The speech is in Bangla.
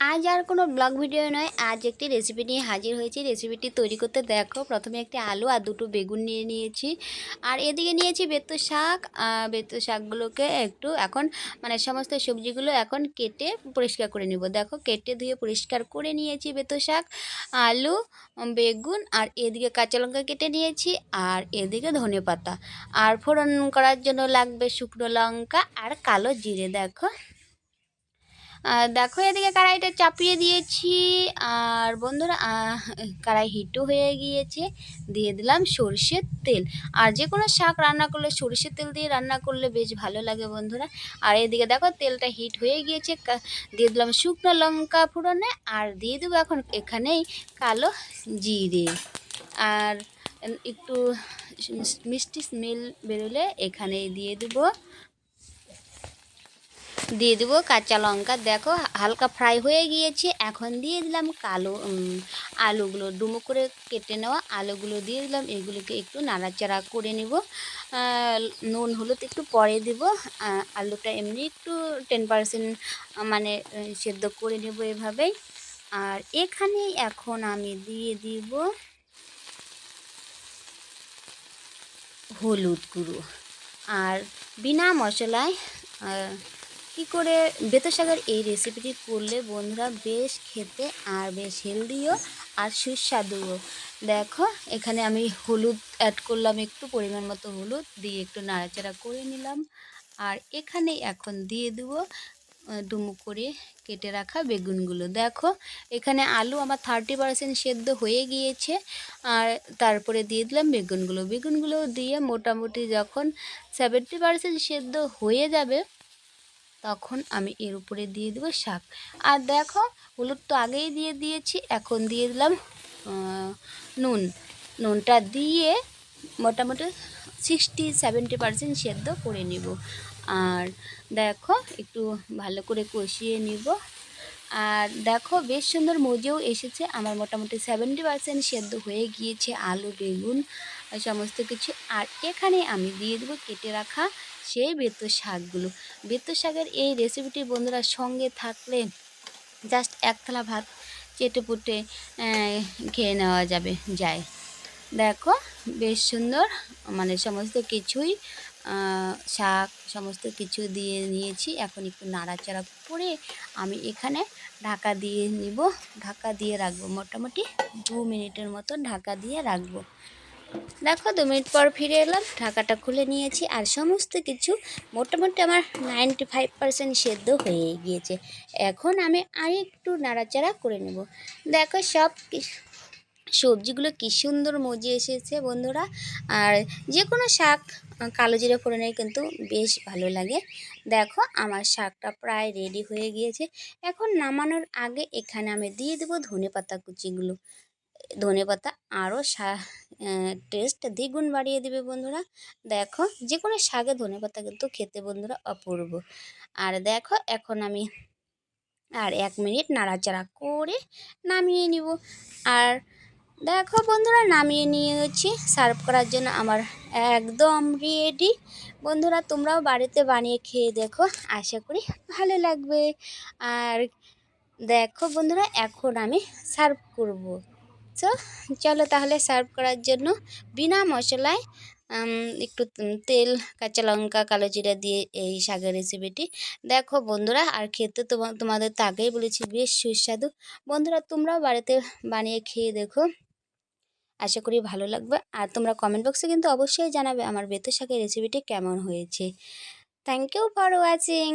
আজ আর কোনো ব্লগ ভিডিও নয়, আজ একটি রেসিপি নিয়ে হাজির হয়েছি। রেসিপিটি তৈরি করতে দেখো। প্রথমে একটি আলু আর দুটো বেগুন নিয়ে নিয়েছি। আর এদিকে নিয়েছি বেতো শাক। বেতো শাকগুলোকে একটু এখন মানে সমস্ত সবজিগুলো এখন কেটে পরিষ্কার করে নিব। দেখো, কেটে ধুয়ে পরিষ্কার করে নিয়েছি বেতো শাক, আলু, বেগুন, আর এদিকে কাঁচা লঙ্কা কেটে নিয়েছি, আর এদিকে ধনে পাতা। আর ফোড়ন করার জন্য লাগবে শুকনো লঙ্কা আর কালো জিরে, দেখো। আর দেখো এদিকে কড়াইটা চাপিয়ে দিয়েছি। আর বন্ধুরা কড়াই হিটও হয়ে গিয়েছে। দিয়ে দিলাম সর্ষের তেল। আর যে কোনো শাক রান্না করলে, সর্ষের তেল দিয়ে রান্না করলে বেশ ভালো লাগে বন্ধুরা। আর এদিকে দেখো তেলটা হিট হয়ে গিয়েছে। দিয়ে দিলাম শুকনো লঙ্কা ফোড়নে। আর দিয়ে দেবো এখন এখানেই কালো জিরে। আর একটু মিষ্টি স্মেল বেরোলে এখানেই দিয়ে দেবো। দিয়ে দেবো কাঁচা লঙ্কা। দেখো, হালকা ফ্রাই হয়ে গিয়েছে। এখন দিয়ে দিলাম কালো আলুগুলো। ডুমো করে কেটে নেওয়া আলুগুলো দিয়ে দিলাম। এগুলোকে একটু নাড়াচাড়া করে নিব। নুন, হলুদ একটু পরে দেব। আলুটা এমনি একটু টেন পার্সেন্ট মানে সেদ্ধ করে নেব এভাবেই। আর এখানে এখন আমি দিয়ে দিব হলুদ গুঁড়ো। আর বিনা মশলায় কী করে বেতো এই রেসিপিটি করলে বন্ধুরা বেশ খেতে আর বেশ হেলদিও আর সুস্বাদুও? দেখো, এখানে আমি হলুদ অ্যাড করলাম, একটু পরিমাণ মতো হলুদ দিয়ে একটু নাড়াচাড়া করে নিলাম। আর এখানে এখন দিয়ে দেবো ডুমো করে কেটে রাখা বেগুনগুলো। দেখো, এখানে আলু আমার থার্টি পার্সেন্ট সেদ্ধ হয়ে গিয়েছে, আর তারপরে দিয়ে দিলাম বেগুনগুলো। বেগুনগুলো দিয়ে মোটামুটি যখন সেভেন্টি পার্সেন্ট সেদ্ধ হয়ে যাবে তখন আমি এর উপরে দিয়ে দেবো শাক। আর দেখো, হলুদ তো আগেই দিয়ে দিয়েছি, এখন দিয়ে দিলাম নুন। নুনটা দিয়ে মোটামুটি সিক্সটি সেভেন্টি পার্সেন্ট সেদ্ধ করে নিব। আর দেখো, একটু ভালো করে কষিয়ে নিব। আর দেখো, বেশ সুন্দর মজেও এসেছে। আমার মোটামুটি সেভেন্টি পার্সেন্ট সেদ্ধ হয়ে গিয়েছে আলু, বেগুন। সমস্ত কিছু। আর এখানে আমি দিয়ে দেবো কেটে রাখা সেই বেতো শাকগুলো। বেতো শাকের এই রেসিপিটি বন্ধুরা সঙ্গে থাকলে জাস্ট এক থালা ভাত চেটে পুটে খেয়ে নেওয়া যাবে। যায় দেখো, বেশ সুন্দর মানে সমস্ত কিছুই শাক, সমস্ত কিছু দিয়ে নিয়েছি। এখন একটু নাড়াচাড়া করে আমি এখানে ঢাকা দিয়ে নিব। ঢাকা দিয়ে রাখব। মোটামুটি দু মিনিটের মতো ঢাকা দিয়ে রাখব। দেখো, দু মিনিট পর ফিরে এলাম, ঢাকাটা খুলে নিয়েছি, আর সমস্ত কিছু মোটামুটি আমার নাইনটি ফাইভ পার্সেন্ট সেদ্ধ হয়ে গিয়েছে। এখন আমি আর একটু নাড়াচাড়া করে নেব। দেখো, সব সবজিগুলো কী সুন্দর মজে এসেছে বন্ধুরা, আর যে কোনো শাক, কালো জিরে ফোড়নের কিন্তু বেশ ভালো লাগে। দেখো, আমার শাকটা প্রায় রেডি হয়ে গিয়েছে। এখন নামানোর আগে এখানে আমি দিয়ে দেবো ধনে পাতা কুচিগুলো। ধনে পাতা আরও টেস্ট দ্বিগুণ বাড়িয়ে দিবে বন্ধুরা। দেখো যে কোনো শাকে ধনে পাতা কিন্তু খেতে বন্ধুরা অপূর্ব। আর দেখো, এখন আমি আর এক মিনিট নাড়াচাড়া করে নামিয়ে নিব। আর দেখো বন্ধুরা, নামিয়ে নিয়েছি। সার্ভ করার জন্য আমার একদম রেডি বন্ধুরা, তোমরাও বাড়িতে বানিয়ে খেয়ে দেখো। আশা করি ভালো লাগবে। আর দেখো বন্ধুরা, এখন আমি সার্ভ করব। তো চলো তাহলে সার্ভ করার জন্য বিনা মশলায় একটু তেল, কাঁচা লঙ্কা, কালো জিরা দিয়ে এই শাকের রেসিপিটি দেখো বন্ধুরা, আর খেতে তোমা তোমাদের তো আগেই বলেছি, বেশ সুস্বাদু। বন্ধুরা, তোমরাও বাড়িতে বানিয়ে খেয়ে দেখো। আশা করি ভালো লাগবে। আর তোমরা কমেন্ট বক্সে কিন্তু অবশ্যই জানাবে আমার বেতো শাকের রেসিপিটি কেমন হয়েছে। Thank you for watching